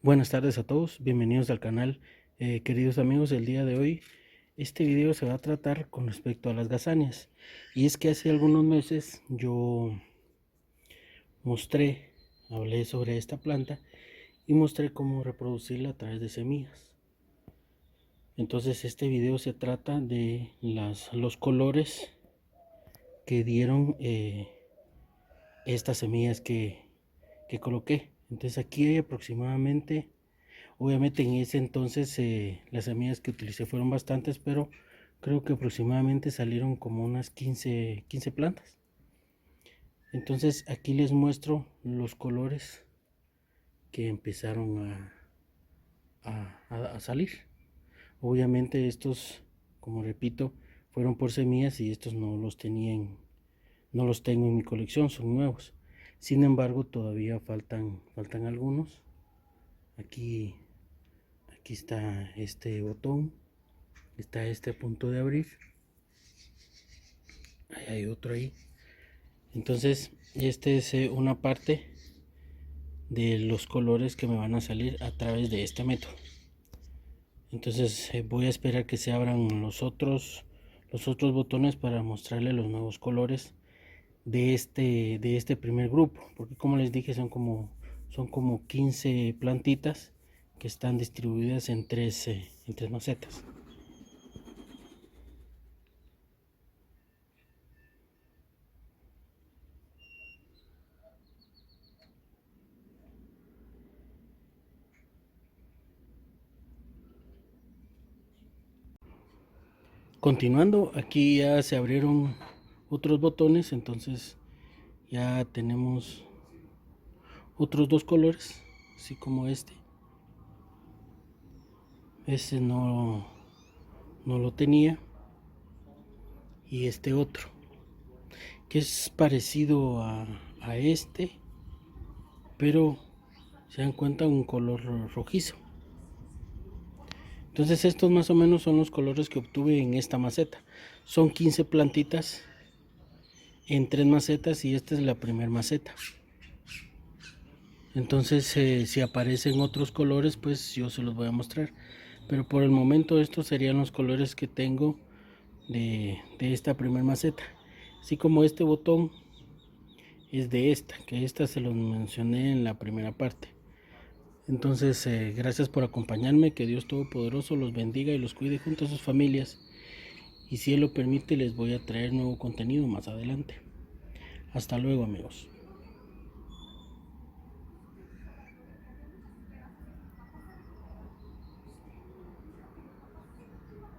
Buenas tardes a todos, bienvenidos al canal. Eh, queridos amigos, el día de hoy este video se va a tratar con respecto a las gazanias. Y es que hace algunos meses yo mostré, hablé sobre esta planta y mostré cómo reproducirla a través de semillas. Entonces este video se trata de los colores que dieron eh, estas semillas que coloqué. Entonces aquí hay aproximadamente, obviamente en ese entonces eh, las semillas que utilicé fueron bastantes, pero creo que aproximadamente salieron como unas 15, 15 plantas. Entonces aquí les muestro los colores que empezaron a, a, salir. Obviamente estos, como repito, fueron por semillas y estos no los tenían, no los tengo en mi colección, son nuevos. Sin embargo, todavía faltan, faltan algunos. Aquí, aquí está este botón. Está este punto de abrir. Ahí hay otro ahí. Entonces, este es eh, una parte de los colores que me van a salir a través de este método. Entonces eh, voy a esperar que se abran los otros los otros botones para mostrarle los nuevos colores de este, de este primer grupo, porque como les dije son como, son como 15 plantitas que están distribuidas en tres, eh, en tres macetas. Continuando, aquí ya se abrieron otros botones entonces ya tenemos otros dos colores así como este. Este no no lo tenía. Y este otro que es parecido a, a este pero se dan cuenta un color rojizo. Entonces estos más o menos son los colores que obtuve en esta maceta. Son 15 plantitas en tres macetas y esta es la primera maceta. Entonces eh, si aparecen otros colores pues yo se los voy a mostrar. Pero por el momento estos serían los colores que tengo de, esta primera maceta. Así como este botón es de esta que esta se los mencioné en la primera parte. Entonces eh, gracias por acompañarme que Dios Todopoderoso los bendiga y los cuide junto a sus familias y si Él lo permite les voy a traer nuevo contenido más adelante. Hasta luego amigos.